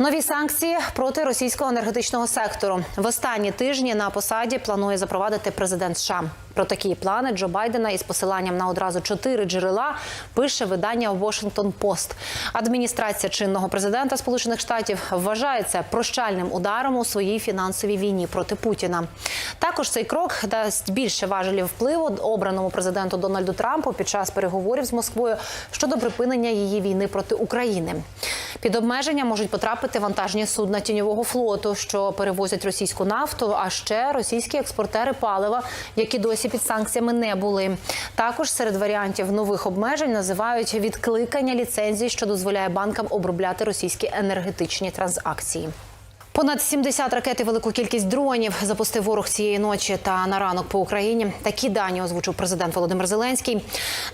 Нові санкції проти російського енергетичного сектору в останні тижні на посаді планує запровадити президент США. Про такі плани Джо Байдена із посиланням на одразу чотири джерела пише видання Washington Post. Адміністрація чинного президента Сполучених Штатів вважає це прощальним ударом у своїй фінансовій війні проти Путіна. Також цей крок дасть більше важелів впливу обраному президенту Дональду Трампу під час переговорів з Москвою щодо припинення її війни проти України. Під обмеження можуть потрапити вантажні судна тіньового флоту, що перевозять російську нафту, а ще російські експортери палива, які досі під санкціями не були. Також серед варіантів нових обмежень називають відкликання ліцензій, що дозволяє банкам обробляти російські енергетичні транзакції. Понад 70 ракет і велику кількість дронів запустив ворог цієї ночі та на ранок по Україні. Такі дані озвучив президент Володимир Зеленський.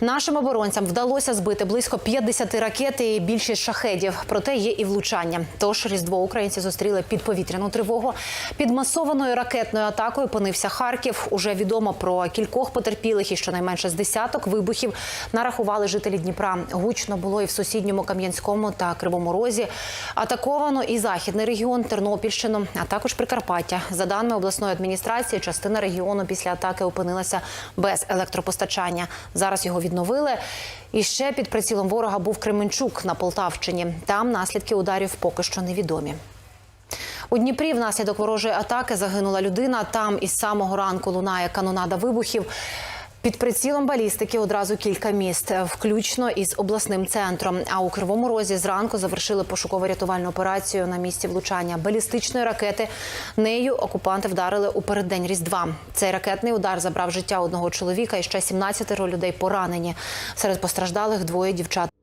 Нашим оборонцям вдалося збити близько 50 ракет і більшість шахедів. Проте є і влучання. Тож різдво українці зустріли під повітряну тривогу. Під масованою ракетною атакою опинився Харків. Уже відомо про кількох потерпілих і щонайменше з десяток вибухів нарахували жителі Дніпра. Гучно було і в сусідньому Кам'янському та Кривому Розі. Атаковано і західний регіон Тернопільщину, а також Прикарпаття. За даними обласної адміністрації, частина регіону після атаки опинилася без електропостачання. Зараз його відновили. І ще під прицілом ворога був Кременчук на Полтавщині. Там наслідки ударів поки що невідомі. У Дніпрі внаслідок ворожої атаки загинула людина. Там із самого ранку лунає канонада вибухів. Під прицілом балістики одразу кілька міст, включно із обласним центром. А у Кривому Розі зранку завершили пошуково-рятувальну операцію на місці влучання балістичної ракети. Нею окупанти вдарили у переддень Різдва. Цей ракетний удар забрав життя одного чоловіка і ще 17 людей поранені. Серед постраждалих двоє дівчат.